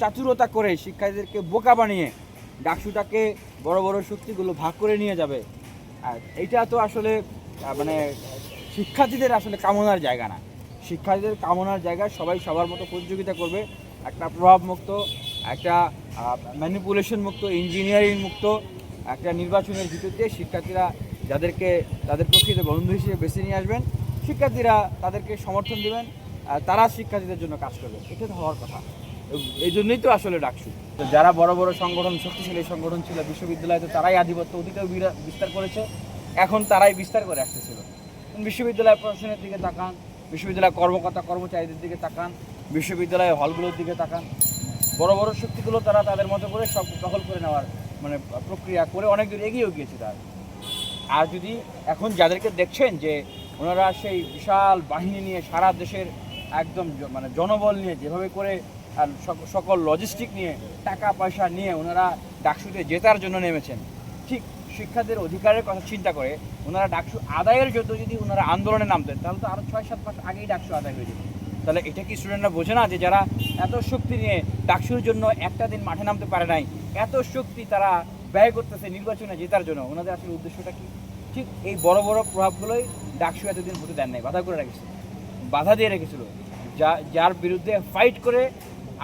চাতুরতা করে শিক্ষার্থীদেরকে বোকা বানিয়ে ডাকসুটাকে বড় বড় শক্তিগুলো ভাগ করে নিয়ে যাবে। আর এইটা তো আসলে মানে শিক্ষার্থীদের আসলে কামনার জায়গা না। শিক্ষার্থীদের কামনার জায়গায় সবাই সবার মতো প্রতিযোগিতা করবে। একটা প্রভাবমুক্ত, একটা ম্যানিপুলেশন মুক্ত ইঞ্জিনিয়ারিং মুক্ত একটা নির্বাচনের ভিতর দিয়ে শিক্ষার্থীরা যাদেরকে, তাদের প্রকৃত বন্ধু হিসেবে বেছে নিয়ে আসবেন, শিক্ষার্থীরা তাদেরকে সমর্থন দেবেন তারা শিক্ষার্থীদের জন্য কাজ করবে। এটা তো হওয়ার কথা। এই জন্যই তো আসলে ডাকসু। যারা বড় বড় সংগঠন, শক্তিশালী সংগঠন ছিল, বিশ্ববিদ্যালয়ে তো তারাই আধিপত্য অধিকার বিস্তার করেছে। এখন তারাই বিস্তার করে আসতেছিল। বিশ্ববিদ্যালয় প্রশাসনের দিকে তাকান, বিশ্ববিদ্যালয় কর্মকর্তা কর্মচারীদের দিকে তাকান বিশ্ববিদ্যালয়ের হলগুলোর দিকে তাকান। বড় বড় শক্তিগুলো তারা তাদের মতো করে সব দখল করে নেওয়ার মানে প্রক্রিয়া করে অনেক দূর এগিয়েও গিয়েছে তার। আর যদি এখন যাদেরকে দেখছেন যে ওনারা সেই বিশাল বাহিনী নিয়ে সারা দেশের একদম মানে জনবল নিয়ে যেভাবে করে আর সক- সকল লজিস্টিক নিয়ে, টাকা, পয়সা নিয়ে ওনারা ডাকসুতে জেতার জন্য নেমেছেন। ঠিক শিক্ষাদের অধিকারের কথা চিন্তা করে ওনারা ডাকসু আদায়ের জন্য যদি ওনারা আন্দোলনে নামতেন, তাহলে তো আরও ছয় সাত মাস আগেই ডাকসু আদায় হয়ে যেত। তাহলে এটা কি স্টুডেন্টরা বোঝে না যে যারা এত শক্তি নিয়ে ডাকসুর জন্য একটা দিন মাঠে নামতে পারে নাই, এত শক্তি তারা ব্যয় করতেছে নির্বাচনে জেতার জন্য? ওনাদের আসলে উদ্দেশ্যটা কি? ঠিক এই বড় বড় প্রভাবগুলোই ডাকসু এতদিন ভোটে দেন নাই, বাধা করে রেখেছিল। বাধা দিয়ে রেখেছিল। যা, যার বিরুদ্ধে ফাইট করে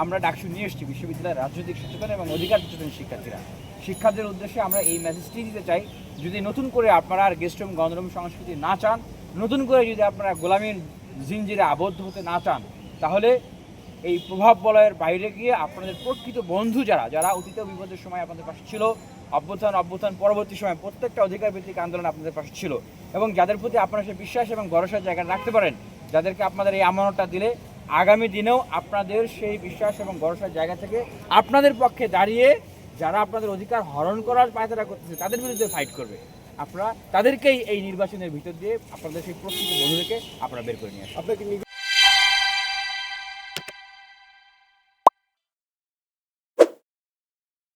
আমরা ডাকসু নিয়ে এসেছি বিশ্ববিদ্যালয়ের রাজনৈতিক সচেতন এবং অধিকার সচেতন শিক্ষার্থীরা। শিক্ষার্থীদের উদ্দেশ্যে আমরা এই মেসেজটি দিতে চাই, যদি নতুন করে আপনারা আর গেস্টরুম গণরুম সংস্কৃতি না চান, নতুন করে যদি আপনারা গোলামীর জিঞ্জিরে আবদ্ধ হতে না চান, তাহলে এই প্রভাব বলয়ের বাইরে গিয়ে আপনাদের প্রকৃত বন্ধু যারা যারা অতীত বিপদের সময় আপনাদের পাশে ছিল, অভ্যুত্থান অভ্যুত্থান পরবর্তী সময় প্রত্যেকটা অধিকার ভিত্তিক আন্দোলন আপনাদের পাশে ছিল এবং যাদের প্রতি আপনারা সে বিশ্বাস এবং ভরসার জায়গা রাখতে পারেন, যাদেরকে আপনাদের এই আমানতটা দিলে আগামী দিনেও আপনাদের সেই বিশ্বাস এবং ভরসার জায়গা থেকে আপনাদের পক্ষে দাঁড়িয়ে যারা আপনাদের অধিকার হরণ করার পায়তারা করতেছে, তাদের বিরুদ্ধে ফাইট করবে। আপনারা তাদেরকেই এই নির্বাচনের ভিতর দিয়ে আপনাদের সেই প্রকৃত বন্ধুদেরকে আপনারা বের করে নিয়ে আসবেন